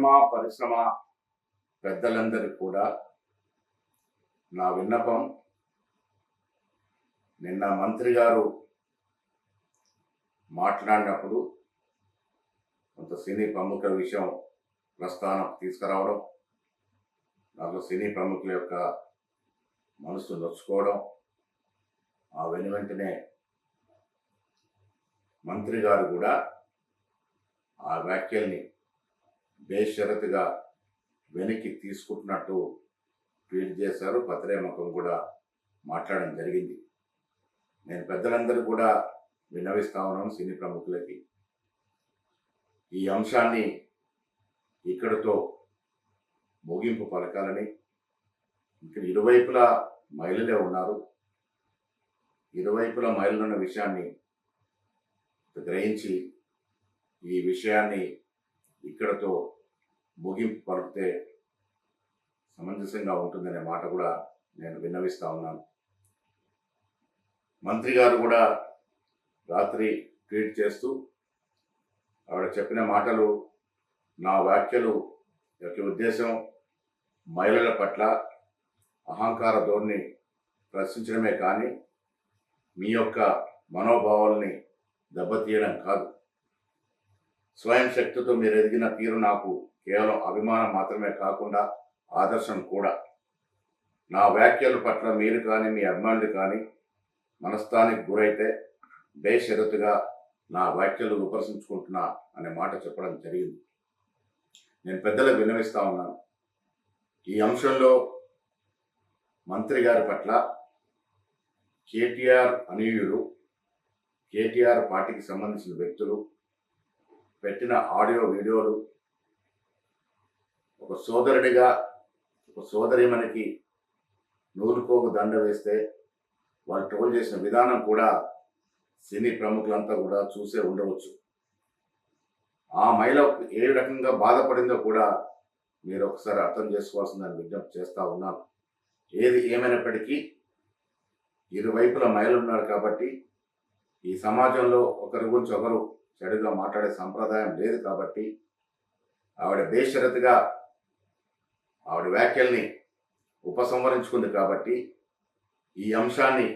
Cinema పరిశ్రమ పెద్దలందరికీ కూడా నా విన్నపం నిన్న మంత్రి గారు మాట్లాడినప్పుడు కొంత సినీ ప్రముఖుల విషయం ప్రస్థానం తీసుకురావడం దాంట్లో సినీ ప్రముఖుల యొక్క మనసు నొచ్చుకోవడం ఆ వెను వెంటనే మంత్రి గారు కూడా ఆ వ్యాఖ్యల్ని బేషరతుగా వెనక్కి తీసుకుంటున్నట్టు ట్వీట్ చేశారు. పత్రేమకం కూడా మాట్లాడడం జరిగింది. నేను పెద్దలందరూ కూడా విన్నవిస్తా ఉన్నాను సినీ ప్రముఖులకి. ఈ అంశాన్ని ఇక్కడితో ముగింపు పలకాలని. ఇక్కడ ఇరువైపులా మహిళలే ఉన్నారు. ఇరువైపులా మహిళలు ఉన్న విషయాన్ని గ్రహించి ఈ విషయాన్ని ఇక్కడతో ముగింపు పలికితే సమంజసంగా ఉంటుందనే మాట కూడా నేను విన్నవిస్తా ఉన్నాను. మంత్రి గారు కూడా రాత్రి ట్వీట్ చేస్తూ ఆవిడ చెప్పిన మాటలు నా వ్యాఖ్యలు యొక్క ఉద్దేశం మహిళల పట్ల అహంకార ధోరణి ప్రశ్నించడమే కానీ మీ యొక్క మనోభావాల్ని దెబ్బతీయడం కాదు. స్వయం శక్తితో మీరు ఎదిగిన తీరు నాకు కేవలం అభిమానం మాత్రమే కాకుండా ఆదర్శం కూడా. నా వ్యాఖ్యల పట్ల మీరు కానీ మీ అభిమానులు కానీ మనస్థానికి గురైతే బేషరతుగా నా వ్యాఖ్యలు విమర్శించుకుంటున్నా అనే మాట చెప్పడం జరిగింది. నేను పెద్దలకు విన్నవిస్తా ఉన్నాను. ఈ అంశంలో మంత్రి గారి పట్ల కేటీఆర్ అనీయులు కేటీఆర్ పార్టీకి సంబంధించిన వ్యక్తులు పెట్టిన ఆడియో వీడియోలు ఒక సోదరుడిగా ఒక సోదరి మనకి నూరుకోకు దండ వేస్తే వాళ్ళు ట్రోల్ చేసిన విధానం కూడా సినీ ప్రముఖులంతా కూడా చూసే ఉండవచ్చు. ఆ మహిళ ఏ రకంగా బాధపడిందో కూడా మీరు ఒకసారి అర్థం చేసుకోవాల్సిందని విజ్ఞప్తి చేస్తూ ఉన్నాను. ఏది ఏమైనప్పటికీ ఇరువైపుల మహిళలు ఉన్నారు కాబట్టి ఈ సమాజంలో ఒకరి గురించి ఒకరు చెడుగా మాట్లాడే సంప్రదాయం లేదు కాబట్టి ఆవిడ బేషరతుగా ఆవిడ వ్యాఖ్యల్ని ఉపసంహరించుకుంది కాబట్టి ఈ అంశాన్ని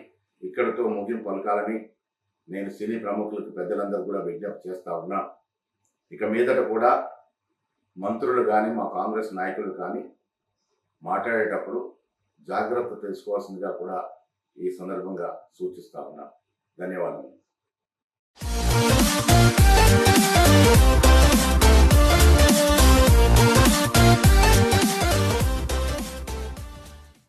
ఇక్కడితో ముగింపు పలకాలని నేను సినీ ప్రముఖులకు పెద్దలందరూ కూడా విజ్ఞప్తి చేస్తా ఉన్నా. ఇక మీదట కూడా మంత్రులు కానీ మా కాంగ్రెస్ నాయకులు కానీ మాట్లాడేటప్పుడు జాగ్రత్త తెలుసుకోవాల్సిందిగా కూడా ఈ సందర్భంగా సూచిస్తా ఉన్నా. ధన్యవాదాలు